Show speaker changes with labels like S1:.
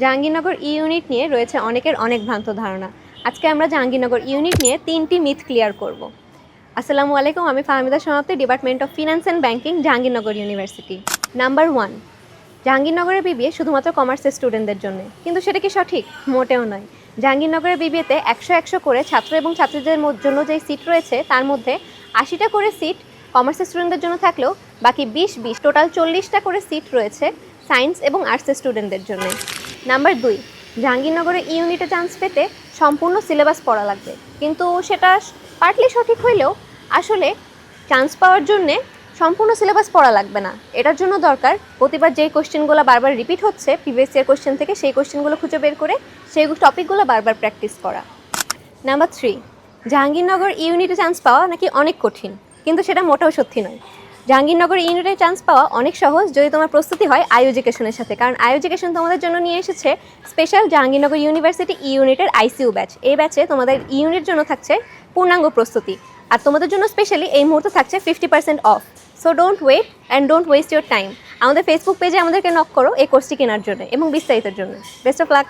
S1: Jahangirnagar unit নিয়ে রয়েছে অনেকের অনেক ভ্রান্ত ধারণা। আজকে আমরা জাহাঙ্গীরনগর ইউনিট নিয়ে তিনটি মিথ ক্লিয়ার করব। আসসালামু আলাইকুম, আমি Fahmida Samapti, department of finance and banking, Jahangirnagar university. Number one জাহাঙ্গীরনগরের BBA শুধুমাত্র কমার্সের স্টুডেন্টদের জন্য। কিন্তু সেটা কি সঠিক? মোটেও নয়। জাহাঙ্গীরনগরের বিবিএতে একশো একশো করে ছাত্র এবং ছাত্রীদের জন্য যেই সিট রয়েছে, তার মধ্যে আশিটা করে সিট কমার্সের স্টুডেন্টদের জন্য থাকলেও বাকি বিশ বিশ, টোটাল চল্লিশটা করে সিট রয়েছে সায়েন্স এবং আর্টসের স্টুডেন্টদের জন্য। নাম্বার দুই, জাহাঙ্গীরনগরে ইউনিটে চান্স পেতে সম্পূর্ণ সিলেবাস পড়া লাগবে। কিন্তু সেটা পার্টলি সঠিক হইলেও আসলে চান্স পাওয়ার জন্যে সম্পূর্ণ সিলেবাস পড়া লাগবে না। এটার জন্য দরকার প্রতিবার যেই কোশ্চেনগুলো বারবার রিপিট হচ্ছে প্রিভিয়াস ইয়ার কোশ্চেন থেকে সেই কোশ্চেনগুলো খুঁজে বের করে সেই টপিকগুলো বারবার প্র্যাকটিস করা। নাম্বার থ্রি জাহাঙ্গীরনগর ইউনিটে চান্স পাওয়া নাকি অনেক কঠিন? কিন্তু সেটা মোটেও সত্যি নয়। জাহাঙ্গীরনগর ইউনিটে চান্স পাওয়া অনেক সহজ যদি তোমার প্রস্তুতি হয় আই এডুকেশনের সাথে। কারণ আই এডুকেশন তোমাদের জন্য নিয়ে এসেছে স্পেশাল জাহাঙ্গীরনগর ইউনিভার্সিটি ই ইউনিটের আইসিইউ ব্যাচ। এই ব্যাচে তোমাদের ইউনিট জন্য থাকছে পূর্ণাঙ্গ প্রস্তুতি। আর তোমাদের জন্য স্পেশালি এই মুহূর্তে থাকছে fifty percent off. So don't wait and don't waste your time. আমাদের ফেসবুক পেজে আমাদেরকে নক করো এই কোর্সটি কেনার জন্য এবং বিস্তারিতের জন্য। Best of luck.